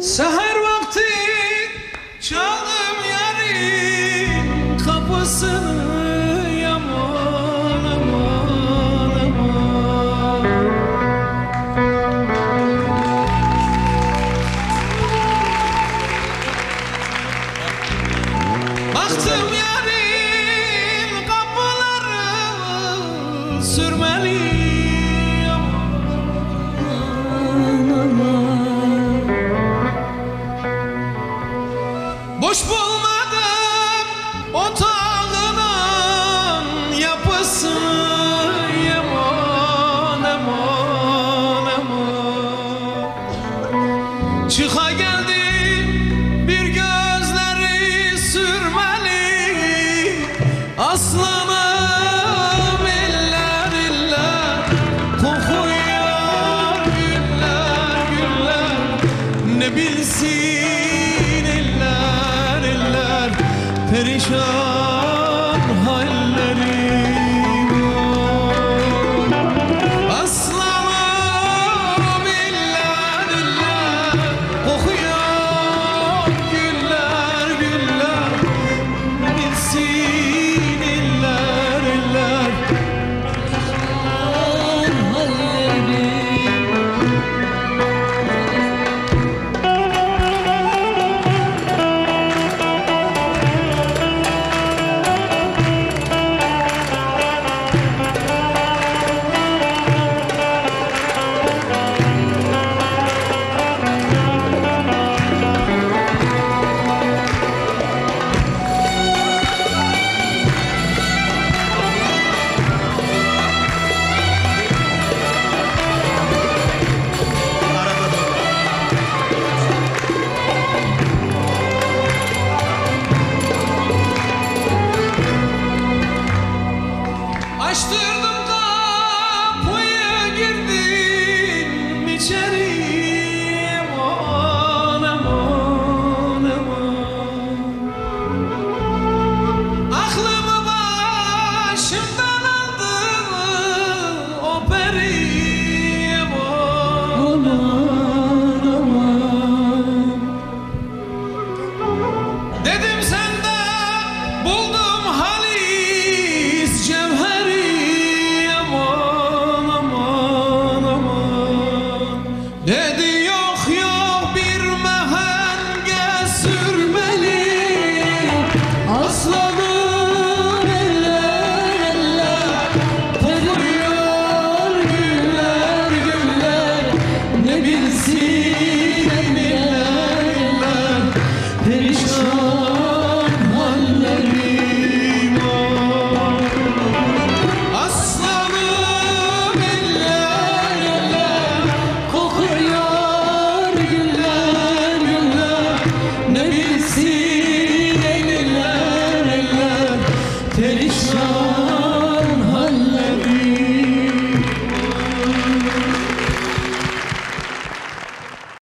Seher vakti çaldım yarın kapısını. Hoş bulmadım otağının yapısını. Yaman aman aman. Çıka geldi bir gözleri sürmeli. Aslanım see perişan